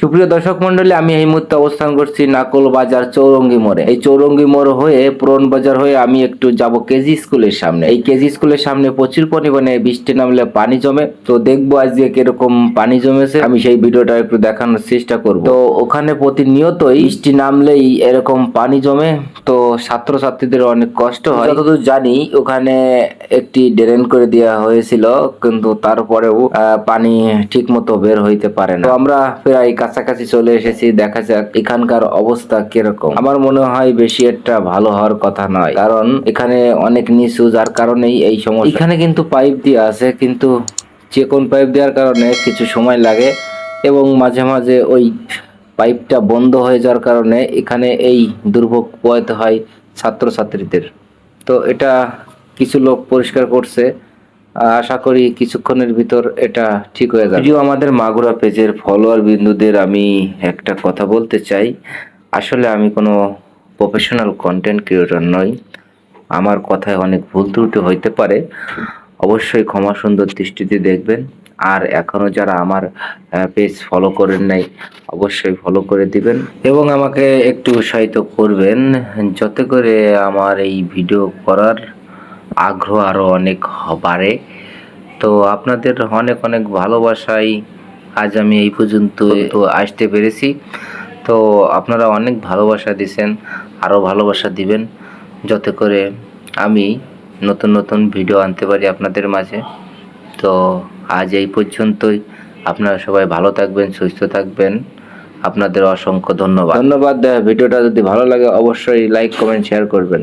সুপ্রিয় দর্শক মন্ডলী আমি এই মুহূর্তে অবস্থান করছি নাকল বাজার চৌরঙ্গি মোড়ে। এই চৌরঙ্গি মোড় হয়ে পুরন বাজার হয়ে আমি একটু যাব কেজি স্কুলের সামনে। এই কেজি স্কুলের সামনে প্রচুর পরিমাণে বৃষ্টি নামলে পানি জমে। তো দেখব আজকে কীরকম পানি জমেছে। আমি সেই ভিডিওটা একটু দেখানোর চেষ্টা করব। তো ওখানে প্রতিনিয়তই বৃষ্টি নামলেই এরকম পানি জমে। তো ছাত্রছাত্রীদের অনেক কষ্ট হয়। যতদূর জানি, ওখানে একটি ড্রেন করে দেওয়া হয়েছিল। কিন্তু তারপরেও পানি ঠিক মতো বের হইতে পারে না। তো আমরা প্রায় কাছাকাছি চলে এসেছি, দেখা যাক এখানকার অবস্থা কীরকম। আমার মনে হয় বেশি একটা ভালো হওয়ার কথা নয়, কারণ এখানে অনেক নিচু, যার কারণেই এই সমস্যা। এখানে কিন্তু পাইপ দিয়ে আছে, কিন্তু যে কোন পাইপ দেওয়ার কারণে কিছু সময় লাগে এবং মাঝে মাঝে ওই পাইপটা বন্ধ হয়ে যাওয়ার কারণে এখানে এই দুর্ভোগ পোয়াতে হয় ছাত্রছাত্রীদের। তো এটা কিছু লোক পরিষ্কার করছে। আশা করি কিছুক্ষণের ভিতর এটা ঠিক হয়ে যাবে। যদিও আমাদের মাগুরা পেজের ফলোয়ার বিন্দুদের আমি একটা কথা বলতে চাই। আসলে আমি কোনো প্রফেশনাল কন্টেন্ট ক্রিয়েটর নই। আমার কথায় অনেক ভুল ত্রুটি হইতে পারে। অবশ্যই ক্ষমা সুন্দর দৃষ্টিতে দেখবেন। আর এখনও যারা আমার পেজ ফলো করেন নাই, অবশ্যই ফলো করে দিবেন। এবং আমাকে একটু উৎসাহিত করবেন, যাতে করে আমার এই ভিডিও করার আগ্রহ আরও অনেক বাড়ে। তো আপনাদের অনেক অনেক ভালোবাসাই আজ আমি এই পর্যন্ত আসতে পেরেছি। তো আপনারা অনেক ভালোবাসা দিছেন আরও ভালোবাসা দিবেন যাতে করে আমি নতুন নতুন ভিডিও আনতে পারি আপনাদের মাঝে। তো আজ এই পর্যন্তই। আপনারা সবাই ভালো থাকবেন সুস্থ থাকবেন। আপনাদের অসংখ্য ধন্যবাদ। ধন্যবাদ। ভিডিওটা যদি ভালো লাগে অবশ্যই লাইক কমেন্ট শেয়ার করবেন।